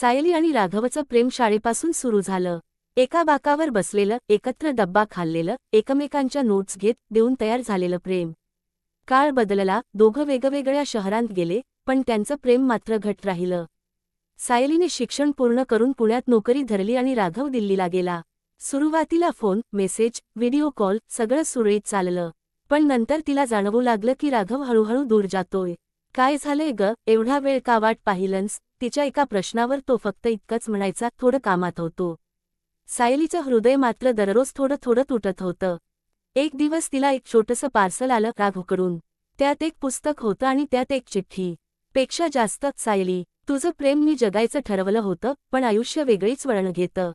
सायली आणि राघवचं प्रेम शाळेपासून सुरू झालं. एका बाकावर बसलेलं एकत्र डब्बा खाल्लेलं एकमेकांच्या नोट्स घेत देऊन तयार झालेलं प्रेम. काळ बदलला दोघं वेगवेगळ्या शहरांत गेले पण त्यांचं प्रेम मात्र घट राहिलं. सायलीने शिक्षण पूर्ण करून पुण्यात नोकरी धरली आणि राघव दिल्लीला गेला. सुरुवातीला फोन मेसेज व्हिडिओ कॉल सगळं सुरळीत चाललं. पण नंतर तिला जाणवू लागलं की राघव हळूहळू दूर जातोय. काय झालंय ग? एवढा वेळ का वाट पाहिलंस? तिच्या एका प्रश्नावर तो फक्त इतकंच म्हणायचा थोडं कामात होतो. सायलीचं हृदय मात्र दररोज थोडं थोडं तुटत होतं. एक दिवस तिला एक छोटंसं पार्सल आलं राघवकडून त्यात एक पुस्तक होतं आणि त्यात एक चिठ्ठी. पेक्षा जास्त सायली. तुझं प्रेम मी जगायचं ठरवलं होतं पण आयुष्य वेगळीच वळण घेतं.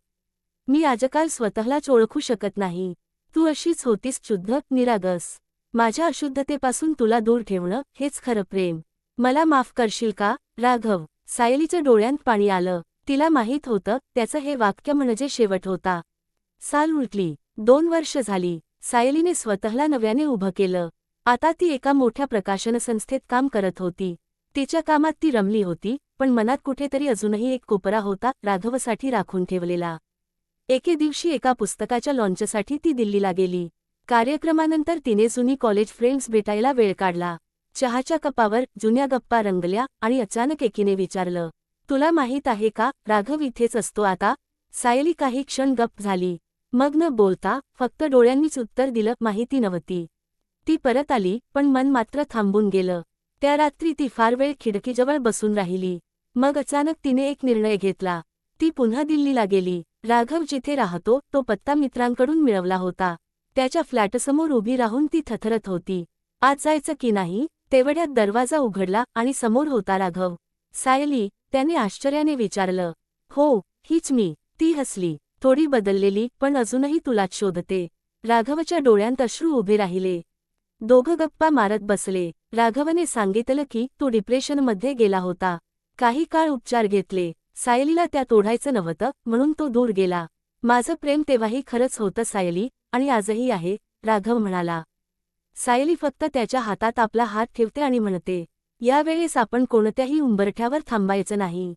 मी आजकाल स्वतःलाच ओळखू शकत नाही. तू अशीच होतीस शुद्ध निरागस. माझ्या अशुद्धतेपासून तुला दूर ठेवणं हेच खरं प्रेम. मला माफ करशील का राघव? सायलीच्या डोळ्यांत पाणी आलं. तिला माहीत होतं त्याचं हे वाक्य म्हणजे शेवट होता. साल उलटली. दोन वर्ष झाली. सायलीने स्वतःला नव्याने उभं केलं. आता ती एका मोठ्या प्रकाशनसंस्थेत काम करत होती. तिच्या कामात ती रमली होती पण मनात कुठेतरी अजूनही एक कोपरा होता राघवसाठी राखून ठेवलेला. एके दिवशी एका पुस्तकाच्या लॉन्चसाठी ती दिल्लीला गेली. कार्यक्रमानंतर तिने जुनी कॉलेज फ्रेंड्स भेटायला वेळ काढला. चहाच्या कपावर जुन्या गप्पा रंगल्या आणि अचानक एकीने विचारलं तुला माहीत आहे का राघव इथेच असतो आता सायली काही क्षण गप्प झाली. मग न बोलता फक्त डोळ्यांनीच उत्तर दिलं माहिती नव्हती. ती परत आली पण मन मात्र थांबून गेलं. त्या रात्री ती फार वेळ खिडकीजवळ बसून राहिली. मग अचानक तिने एक निर्णय घेतला. ती पुन्हा दिल्लीला गेली. राघव जिथे राहतो तो पत्ता मित्रांकडून मिळवला होता. त्याच्या फ्लॅटसमोर उभी राहून ती थथरत होती. आज जायचं की नाही तेवढ्यात दरवाजा उघडला आणि समोर होता राघव. सायली त्याने आश्चर्याने विचारलं. हो हीच मी. ती हसली. थोडी बदललेली पण अजूनही तुलाच शोधते. राघवच्या डोळ्यांत अश्रू उभे राहिले. दोघं गप्पा मारत बसले. राघवने सांगितलं की तो डिप्रेशनमध्ये गेला होता. काही काळ उपचार घेतले. सायलीला त्यात ओढायचं नव्हतं म्हणून तो दूर गेला. माझं प्रेम तेव्हाही खरंच होतं सायली. आणि आजही आहे राघव म्हणाला. सायली फक्त त्याच्या हातात आपला हात ठेवते आणि म्हणते यावेळेस आपण कोणत्याही उंबरठ्यावर थांबायचं नाही.